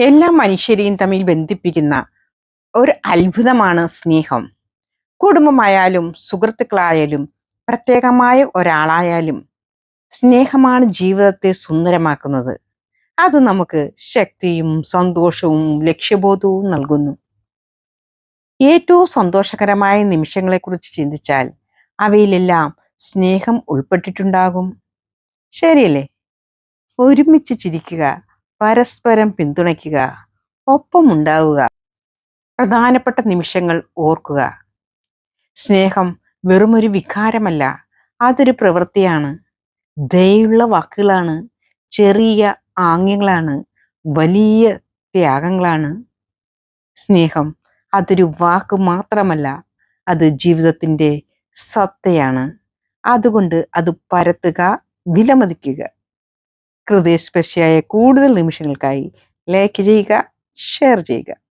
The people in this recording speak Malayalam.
എല്ലാ മനുഷ്യരെയും തമ്മിൽ ബന്ധിപ്പിക്കുന്ന ഒരു അത്ഭുതമാണ് സ്നേഹം. കുടുംബമായാലും സുഹൃത്തുക്കളായാലും പ്രത്യേകമായ ഒരാളായാലും സ്നേഹമാണ് ജീവിതത്തെ സുന്ദരമാക്കുന്നത്. അത് നമുക്ക് ശക്തിയും സന്തോഷവും ലക്ഷ്യബോധവും നൽകുന്നു. ഏറ്റവും സന്തോഷകരമായ നിമിഷങ്ങളെക്കുറിച്ച് ചിന്തിച്ചാൽ അവയിലെല്ലാം സ്നേഹം ഉൾപ്പെട്ടിട്ടുണ്ടാകും. ശരിയല്ലേ? ഒരുമിച്ച് ചിരിക്കുക പരസ്പരം പിന്തുണയ്ക്കുക ഒപ്പമുണ്ടാവുക പ്രധാനപ്പെട്ട നിമിഷങ്ങൾ ഓർക്കുക. സ്നേഹം വെറുമൊരു വികാരമല്ല അതൊരു പ്രവൃത്തിയാണ്. ദയുള്ള വാക്കുകളാണ് ചെറിയ ആംഗ്യങ്ങളാണ് വലിയ ത്യാഗങ്ങളാണ്. സ്നേഹം അതൊരു വാക്ക് മാത്രമല്ല അത് ജീവിതത്തിന്റെ സത്തയാണ്. അതുകൊണ്ട് അത് പരത്തുക വിലമതിക്കുക. ഹൃദയസ്പർശിയായ കൂടുതൽ നിമിഷങ്ങൾക്കായി ലൈക്ക് ചെയ്യുക ഷെയർ ചെയ്യുക.